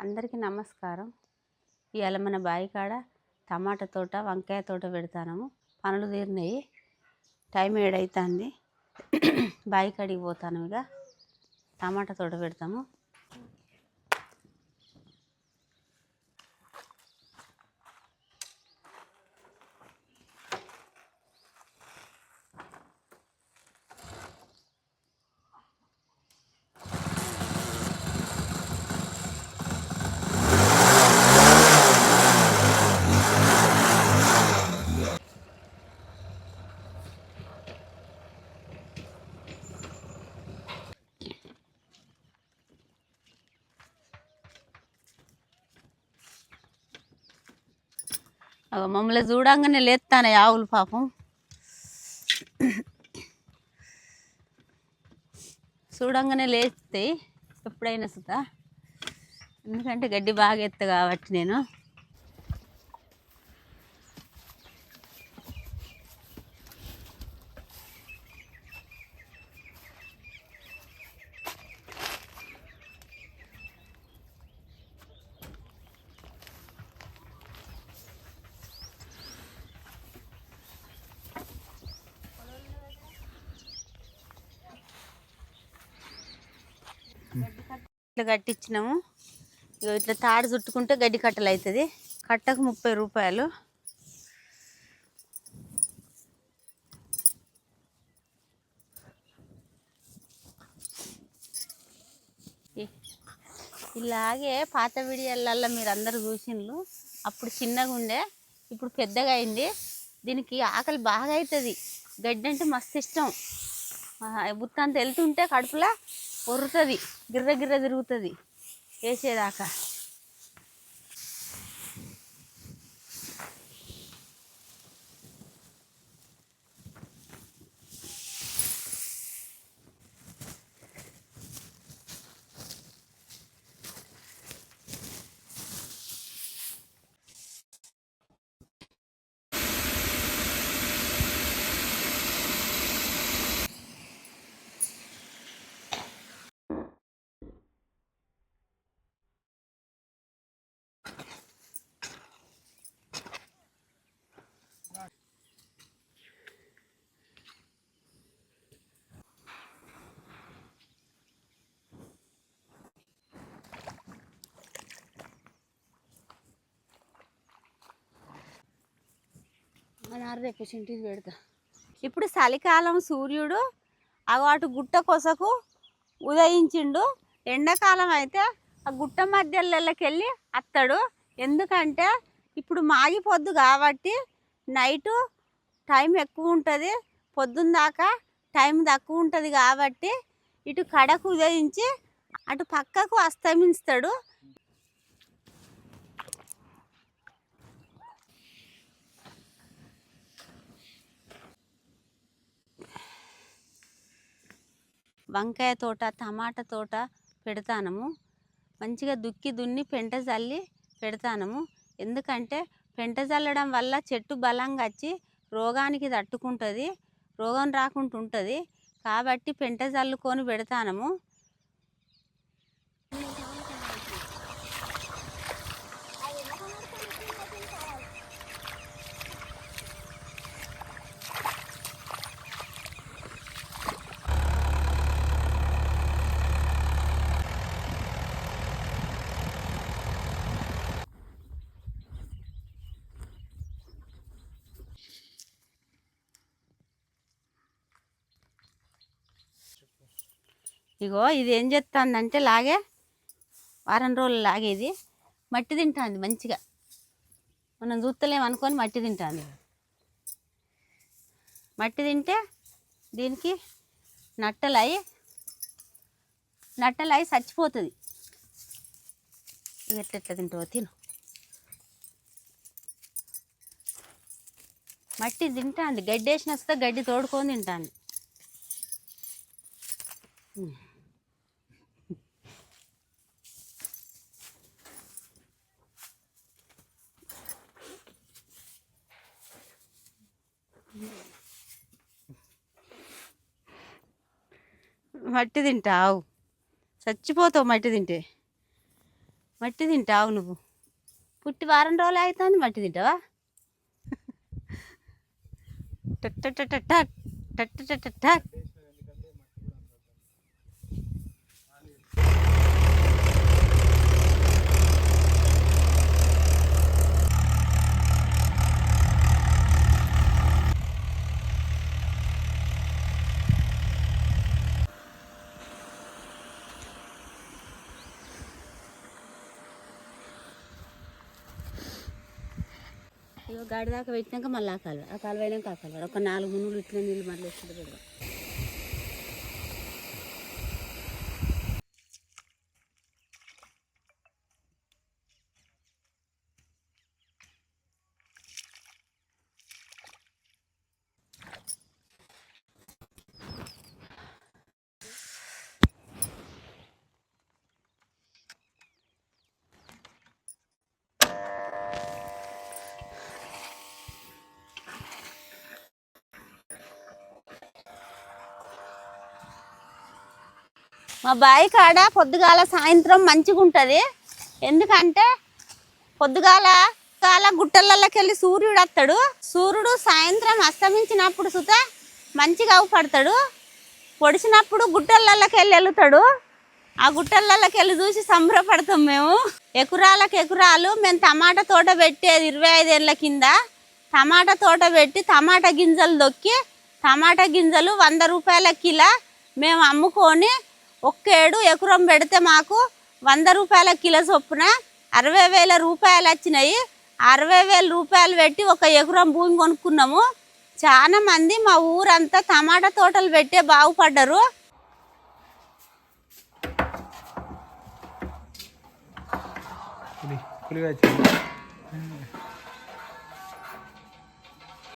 అందరికీ నమస్కారం. ఇవాళ మన బావి కాడ టమాటా తోట వంకాయ తోట పెడతాము పనులు తీరినాయి. టైం ఏడైతుంది. బావి కాడికి పోతాను ఇక టమాటా తోట పెడతాము. మమ్మల్ని చూడంగానే లేస్తాను ఆవులు పాపం. చూడంగానే లేస్తాయి ఎప్పుడైనా సుతా. ఎందుకంటే గడ్డి బాగా ఎత్తు కాబట్టి నేను. ఇట్లా కట్టించినాము. ఇగో ఇట్లా తాడు చుట్టుకుంటే గడ్డి కట్టలు అవుతుంది కట్టకు ముప్పై రూపాయలు. ఇలాగే పాత వీడియోలల్లో మీరు అందరు చూసిండ్రు. అప్పుడు చిన్నగా ఉండే ఇప్పుడు పెద్దగా అయింది. దీనికి ఆకలి బాగా అవుతుంది గడ్డి అంటే మస్తు ఇష్టం. బుత్తంత వెళ్తుంటే కడుపులో పొరుతుంది గిర్ర గిర్ర తిరుగుతుంది వేసేదాకా. రేపు ఇంటికి పెడతా. ఇప్పుడు చలికాలం సూర్యుడు అటు గుట్ట కొసకు ఉదయించిండు. ఎండాకాలం అయితే ఆ గుట్ట మధ్యలోకి వెళ్ళి అత్తడు. ఎందుకంటే ఇప్పుడు మాగిపోద్దు కాబట్టి నైటు టైం ఎక్కువ ఉంటుంది. పొద్దున్న దాకా టైం తక్కువ ఉంటుంది కాబట్టి ఇటు కడకు ఉదయించి అటు పక్కకు అస్తమిస్తాడు వంకాయ తోట టమాటా తోట పెడతానము. మంచిగా దుక్కి దున్ని పెంట చల్లి పెడతానము. ఎందుకంటే పెంట చల్లడం వల్ల చెట్టు బలంగా వచ్చి రోగానికి తట్టుకుంటుంది రోగం రాకుండా ఉంటుంది కాబట్టి పెంట చల్లుకొని పెడతానము. ఇగో ఇది ఏం చేస్తుందంటే లాగే వారం రోజులు లాగేది మట్టి తింటుంది మంచిగా. మనం చూస్తలేం అనుకొని మట్టి తింటుంది. మట్టి తింటే దీనికి నట్టలై నట్టలై చచ్చిపోతుంది ఇక ఎట్లా ఎట్లా తింటావో తిను. మట్టి తింటాంది. గడ్డి వేసిన వస్తే గడ్డి తోడుకొని తింటాంది. మట్టి తింటావు చచ్చిపోతావు మట్టి తింటే. మట్టి తింటావు నువ్వు. పుట్టి వారం రోజులు అవుతుంది మట్టి తింటావా? టట్టటటట, టట్టటటట. ఇగో గాడి దాకా పెట్టినాక మళ్ళీ ఆ కాలువ. ఆ కాలువ అయినాక ఆ కాలువ. ఒక నాలుగు మునులు ఇట్లా నీళ్ళు మళ్ళీ వస్తుంది పెడదాం మా బావి కాడ పొద్దుగాల సాయంత్రం మంచిగా ఉంటుంది ఎందుకంటే పొద్దుగాల కాల గుట్టలలోకి వెళ్ళి సూర్యుడు వస్తాడు సూర్యుడు సాయంత్రం అస్తమించినప్పుడు సుత మంచిగా అవుపడతాడు. పొడిచినప్పుడు గుట్టలలోకి వెళ్ళి వెళ్తాడు ఆ గుట్టలలోకి వెళ్ళి చూసి సంబరపడతాం మేము. ఎకురాలకు ఎకురాలు మేము టమాటా తోట పెట్టేది ఇరవై ఐదేళ్ళ కింద. టమాటా తోట పెట్టి టమాటా గింజలు దొక్కి టమాటా గింజలు వంద రూపాయల కిలో మేము అమ్ముకొని ఒక్కేడు ఎకరం పెడితే మాకు వంద రూపాయల కిలో చొప్పున అరవై వేల రూపాయలు వచ్చినాయి. అరవై వేల రూపాయలు పెట్టి ఒక ఎకరం భూమి కొనుక్కున్నాము. చాలా మంది మా ఊరంతా టమాటా తోటలు పెట్టే బాగుపడ్డారు. పులి వచ్చింది.